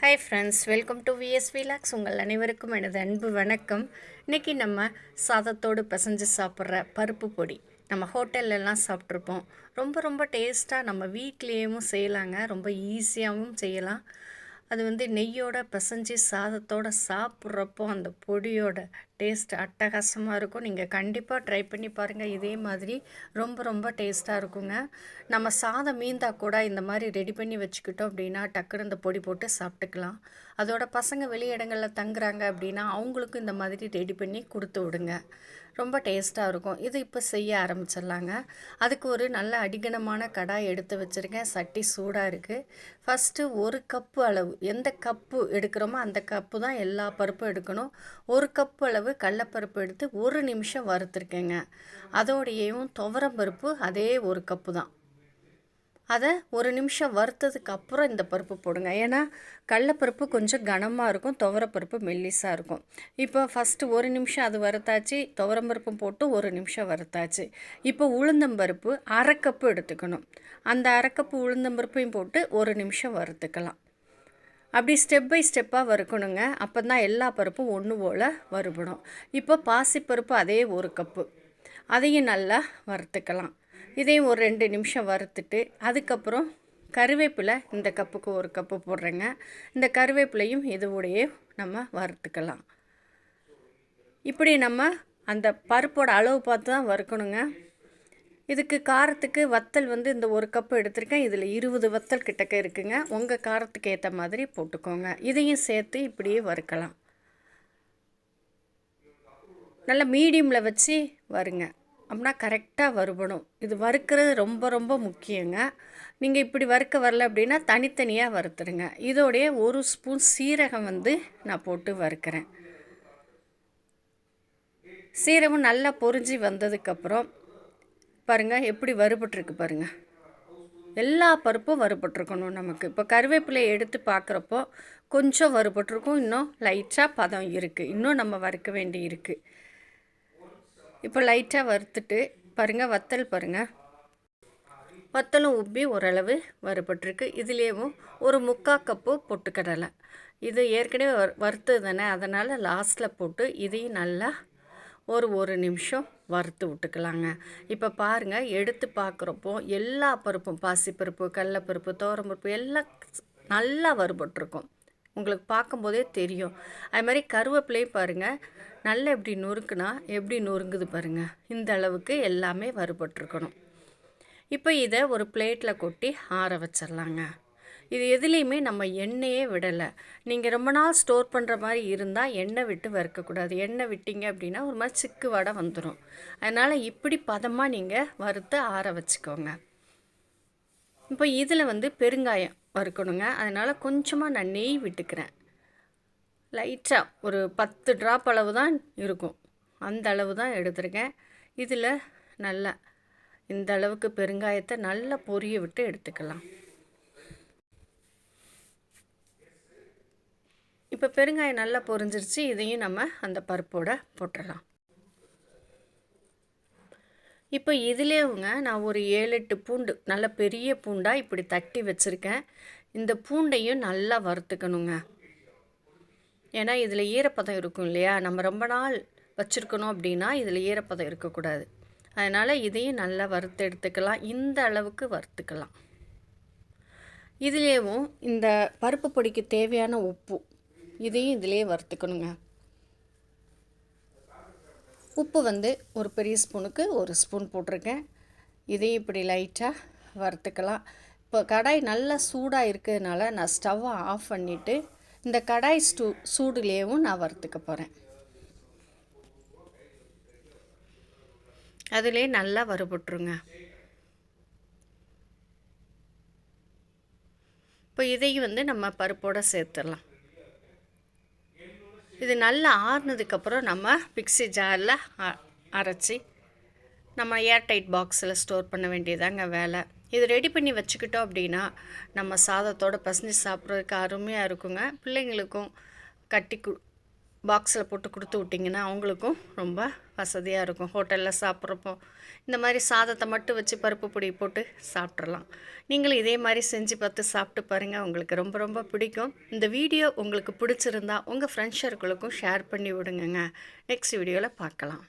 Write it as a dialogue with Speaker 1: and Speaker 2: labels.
Speaker 1: Hi friends welcome to VS vlogs உங்கள் அனைவருக்கும் எனது அன்பு வணக்கம். இன்றைக்கி நம்ம சாதத்தோடு பிசைஞ்சு சாப்பிட்ற பருப்பு பொடி. நம்ம ஹோட்டல்லலாம் சாப்பிட்ருப்போம். ரொம்ப ரொம்ப டேஸ்ட்டாக நம்ம வீட்லேயும் செய்யலாங்க. ரொம்ப ஈஸியாகவும் செய்யலாம். அது வந்து நெய்யோட பிசைஞ்சு சாதத்தோட சாப்பிட்றப்போ அந்த பொடியோட டேஸ்ட் அட்டகாசமாக இருக்கும். நீங்கள் கண்டிப்பாக ட்ரை பண்ணி பாருங்கள் இதே மாதிரி ரொம்ப ரொம்ப டேஸ்ட்டாக இருக்குங்க. நம்ம சாதம் மீந்தா கூட இந்த மாதிரி ரெடி பண்ணி வச்சுக்கிட்டோம் அப்படின்னா டக்குன்னு இந்த பொடி போட்டு சாப்பிட்டுக்கலாம். அதோட பசங்க வெளியிடங்களில் தங்குறாங்க அப்படின்னா அவங்களுக்கும் இந்த மாதிரி ரெடி பண்ணி கொடுத்து விடுங்க. ரொம்ப டேஸ்ட்டாக இருக்கும். இது இப்போ செய்ய ஆரம்பிச்சிடலாங்க. அதுக்கு ஒரு நல்ல அடிகனமான கடாய் எடுத்து வச்சுருக்கேன். சட்டி சூடாக இருக்குது ஃபஸ்ட்டு ஒரு கப்பு அளவு எந்த கப்பு எடுக்கிறோமோ அந்த கப்பு தான் எல்லா பருப்பும் எடுக்கணும். ஒரு கப்பு அளவு கடலப்பருப்பு எடுத்து ஒரு நிமிஷம் வறுத்துருக்கேங்க. அதோடையும் துவரம் பருப்பு அதே ஒரு கப்பு தான். அதை ஒரு நிமிஷம் வறுத்ததுக்கு அப்புறம் இந்த பருப்பு போடுங்க. ஏன்னா கடலப்பருப்பு கொஞ்சம் கனமாக இருக்கும் துவரப்பருப்பு மெல்லிஸாக இருக்கும். இப்போ ஃபஸ்ட்டு ஒரு நிமிஷம் அது வறுத்தாச்சு துவரம்பருப்பும் போட்டு ஒரு நிமிஷம் வறுத்தாச்சு. இப்போ உளுந்தம்பருப்பு அரைக்கப்பு எடுத்துக்கணும். அந்த அரைக்கப்பு உளுந்தம்பருப்பையும் போட்டு ஒரு நிமிஷம் வறுத்துக்கலாம். அப்படி ஸ்டெப் பை ஸ்டெப்பாக வறுக்கணுங்க. அப்போ தான் எல்லா பருப்பும் ஒன்று போல் வறுபடும். இப்போ பாசிப்பருப்பு அதே ஒரு கப்பு அதையும் நல்லா வறுத்துக்கலாம். இதையும் ஒரு ரெண்டு நிமிஷம் வறுத்துட்டு அதுக்கப்புறம் கருவேப்பிலை இந்த கப்புக்கு ஒரு கப்பு போடுறேங்க. இந்த கருவேப்பிலையும் இதுவுடையே நம்ம வறுத்துக்கலாம். இப்படி நம்ம அந்த பருப்போட அளவு பார்த்து தான் வறுக்கணுங்க. இதுக்கு காரத்துக்கு வத்தல் வந்து இந்த ஒரு கப்பு எடுத்திருக்கேன். இதில் இருபது வத்தல் கிட்டக்க இருக்குங்க. உங்கள் காரத்துக்கு ஏற்ற மாதிரி போட்டுக்கோங்க. இதையும் சேர்த்து இப்படியே வறுக்கலாம். நல்லா மீடியமில் வச்சு வருங்க. அப்படின்னா கரெக்டாக வறுபடும் இது வறுக்கிறது ரொம்ப ரொம்ப முக்கியங்க. நீங்கள் இப்படி வறுக்க வரல அப்படின்னா தனித்தனியாக வறுத்துருங்க. இதோடைய ஒரு ஸ்பூன் சீரகம் வந்து நான் போட்டு வறுக்கிறேன். சீரகம் நல்லா பொரிஞ்சு வந்ததுக்கப்புறம் பாருங்கள் எப்படி வறுபட்டுருக்கு பாருங்கள் எல்லா பருப்பும் வறுபட்டிருக்கணும் நமக்கு. இப்போ கருவேப்பிலையை எடுத்து பார்க்குறப்போ கொஞ்சம் வறுபட்டிருக்கும் இன்னும் லைட்டாக பதம் இருக்குது இன்னும் நம்ம வறுக்க வேண்டி இருக்குது இப்போ லைட்டாக வறுத்துட்டு பாருங்கள் வத்தல் பாருங்கள் வத்தலும் உப்பி ஓரளவு வறுபட்டுருக்கு. இதுலேயும் ஒரு முக்கால் கப்பு பொட்டுக்கடலை. இது ஏற்கனவே வறு வறுத்தது தானே அதனால் லாஸ்ட்டில் போட்டு இதையும் நல்லா ஒரு ஒரு நிமிஷம் வறுத்து விட்டுக்கலாங்க. இப்போ பாருங்கள் எடுத்து பார்க்குறப்போ எல்லா பருப்பும் பாசிப்பருப்பு கடலப்பருப்பு தோரம்பருப்பு எல்லாம் நல்லா வறுபட்டுருக்கும். உங்களுக்கு பார்க்கும்போதே தெரியும். அது மாதிரி கருவேப்பிலையும் பாருங்கள் நல்லா எப்படி நொறுக்குனா எப்படி நொறுங்குது பாருங்கள் இந்த அளவுக்கு எல்லாமே வறுபட்டுருக்கணும். இப்போ இதை ஒரு பிளேட்டில் கொட்டி ஆற வச்சிடலாங்க இது எதுலேயுமே நம்ம எண்ணெயே விடலை. நீங்கள் ரொம்ப நாள் ஸ்டோர் பண்ணுற மாதிரி இருந்தால் எண்ணெய் விட்டு வறுக்கக்கூடாது. எண்ணெய் விட்டீங்க அப்படின்னா ஒரு மாதிரி சிக்கு வடை வந்துடும் அதனால் இப்படி பதமாக நீங்கள் வறுத்து ஆற வச்சுக்கோங்க. இப்போ இதில் வந்து பெருங்காயம் வறுக்கணுங்க. அதனால் கொஞ்சமாக நான் நெய் விட்டுக்கிறேன். லைட்டாக ஒரு பத்து ட்ராப் அளவு தான் இருக்கும். அந்த அளவு தான் எடுத்துருக்கேன். இதில் நல்லா இந்த அளவுக்கு பெருங்காயத்தை நல்லா பொரிய விட்டு எடுத்துக்கலாம். இப்போ பெருங்காயம் நல்லா பொரிஞ்சிருச்சு. இதையும் நம்ம அந்த பருப்போட போட்டுடலாம் இப்போ இதுலேயுங்க நான் ஒரு ஏழு எட்டு பூண்டு நல்ல பெரிய பூண்டாக இப்படி தட்டி வச்சுருக்கேன். இந்த பூண்டையும் நல்லா வறுத்துக்கணுங்க. ஏன்னா இதில் ஈரப்பதம் இருக்கும் இல்லையா? நம்ம ரொம்ப நாள் வச்சுருக்கணும் அப்படின்னா இதில் ஈரப்பதம் இருக்கக்கூடாது. அதனால் இதையும் நல்லா வறுத்து எடுத்துக்கலாம். இந்த அளவுக்கு வறுத்துக்கலாம். இதுலேயும் இந்த பருப்பு பொடிக்கு தேவையான உப்பு இதையும் இதிலே வறுத்துக்கணுங்க. உப்பு வந்து ஒரு பெரிய ஸ்பூனுக்கு ஒரு ஸ்பூன் போட்டிருக்கேன். இதையும் இப்படி லைட்டாக வறுத்துக்கலாம். இப்போ கடாய் நல்லா சூடாக இருக்கிறதுனால நான் ஸ்டவ்வை ஆஃப் பண்ணிவிட்டு இந்த கடாய் ஸ்டூ சூடுலேயும் நான் வறுத்துக்க போகிறேன் அதிலே நல்லா வறுபட்டுருங்க. இப்போ இதையும் வந்து நம்ம பருப்போடு சேர்த்துடலாம். இது நல்லா ஆறுனதுக்கப்புறம் நம்ம மிக்சி ஜாரில் அரைச்சி நம்ம ஏர்டைட் பாக்ஸில் ஸ்டோர் பண்ண வேண்டியதாங்க வேலை. இது ரெடி பண்ணி வச்சுக்கிட்டோம் அப்படின்னா நம்ம சாதத்தோடு பசஞ்சு சாப்பிட்றதுக்கு அருமையாக இருக்குங்க. பிள்ளைங்களுக்கும் கட்டி கு பாக்ஸில் போட்டு கொடுத்து விட்டிங்கன்னா அவங்களுக்கும் ரொம்ப வசதியாக இருக்கும். ஹோட்டலில் சாப்பிட்றப்போ இந்த மாதிரி சாதத்தை மட்டும் வச்சு பருப்பு பொடி போட்டு சாப்பிட்றலாம் நீங்களும் இதே மாதிரி செஞ்சு பார்த்து சாப்பிட்டு பாருங்கள் உங்களுக்கு ரொம்ப ரொம்ப பிடிக்கும். இந்த வீடியோ உங்களுக்கு பிடிச்சிருந்தா உங்கள் ஃப்ரெண்ட்ஸ் ஷேர் பண்ணி விடுங்கங்க. நெக்ஸ்ட் வீடியோவில் பார்க்கலாம்.